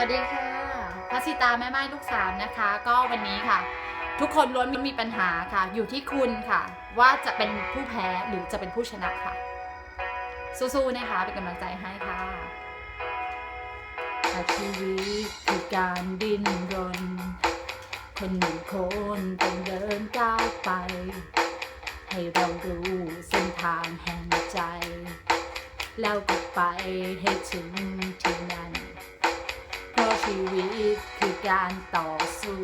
วัสดีค่ะพัสิตาแม่ไม้ลูกสามนะคะ ก็วันนี้ค่ะ ทุกคนล้วนมีปัญหาค่ะ อยู่ที่คุณค่ะ ว่าจะเป็นผู้แพ้หรือจะเป็นผู้ชนะค่ะ สู้ๆนะคะเป็นกำลังใจให้ค่ะชีวิตคือการดิ้นรน คนหนึ่งคนต้องเดินก้าวไป ให้เรารู้เส้นทางแห่งใจ แล้วก็ไปให้ถึงที่นั่น ชีวิตคือการต่อสู้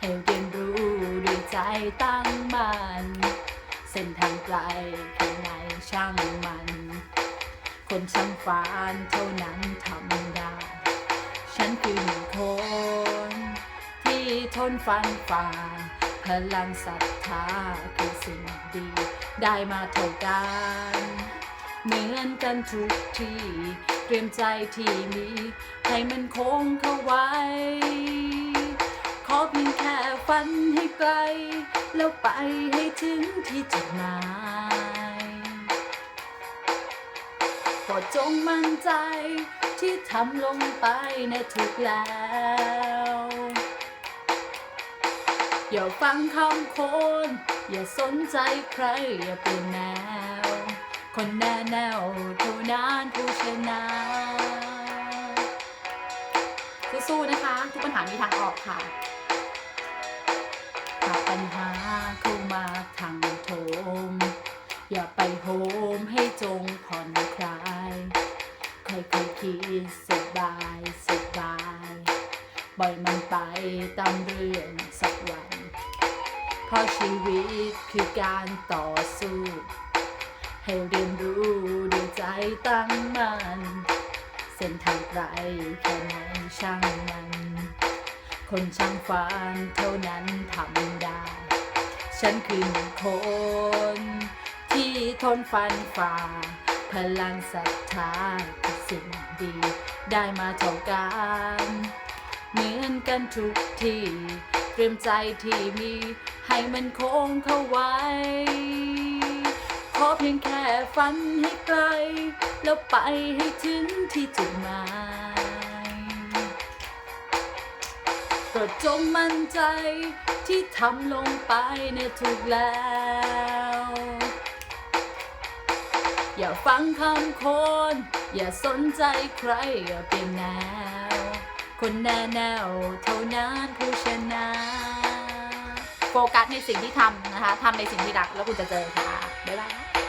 ให้เรียนรู้ด้วยใจตั้งมัน่นเส้นทางไกลแค่ไหนช่างมัน คนช่างฝันเท่านั้นทำได้ ฉันคือหนึ่งคน ที่ทนฟันฝ่าพลังศรัทธาคือสิ่งดี ได้มาเท่ากัน เหมือนกันทุกที่ ตรียมใจที่มีให้มันคงเข้าไว้ ขอเพียงแค่ฝันให้ไกล แล้วไปให้ถึงที่จุดหมายโปรดจงมั่นใจที่ทำลงไปนะถูกแล้ว อย่าฟังคำคน อย่าสนใจใคร อย่าเปลี่ยนแนว คนแน่แนวเท่านั้นผู้ชนะสู้ๆนะคะ ทุกปัญหามีทางออกค่ะหาปัญหาเข้ามาทางโถม อย่าไปโหมให้จงผ่อนคลายค่อยๆคิดสบายสบายปล่อยมันไปตามเรื่องสักวันเพราะชีวิตคือการต่อสู้ ให้เรียนรู้ด้วยใจตั้งมัน่นเส้นทางไกลแค่ไหนช่างมัน คนช่างฝันเท่านั้นทำได้ ฉันคือหนึ่งคน ที่ทนฟันฝ่า พลังศรัทธาคือสิ่งดี ได้มาเท่ากันเหมือนกันทุกทีเตรียมใจที่มี ให้มันคงเข้าไว้ อเพียงแค่ฝันให้ไกล แล้วไปให้ถึงที่จุดหมายโปรดจงมั่นใจที่ทำลงไปเนี่ยถูกแล้ว อย่าฟังคำคน อย่าสนใจใครอย่าเปลี่ยนแนว คนแน่แนวเท่านั้นผู้ชนะ โฟกัสในสิ่งที่ทำนะคะทำในสิ่งที่รักแล้วคุณจะเจอค่ะบ๊ายบาย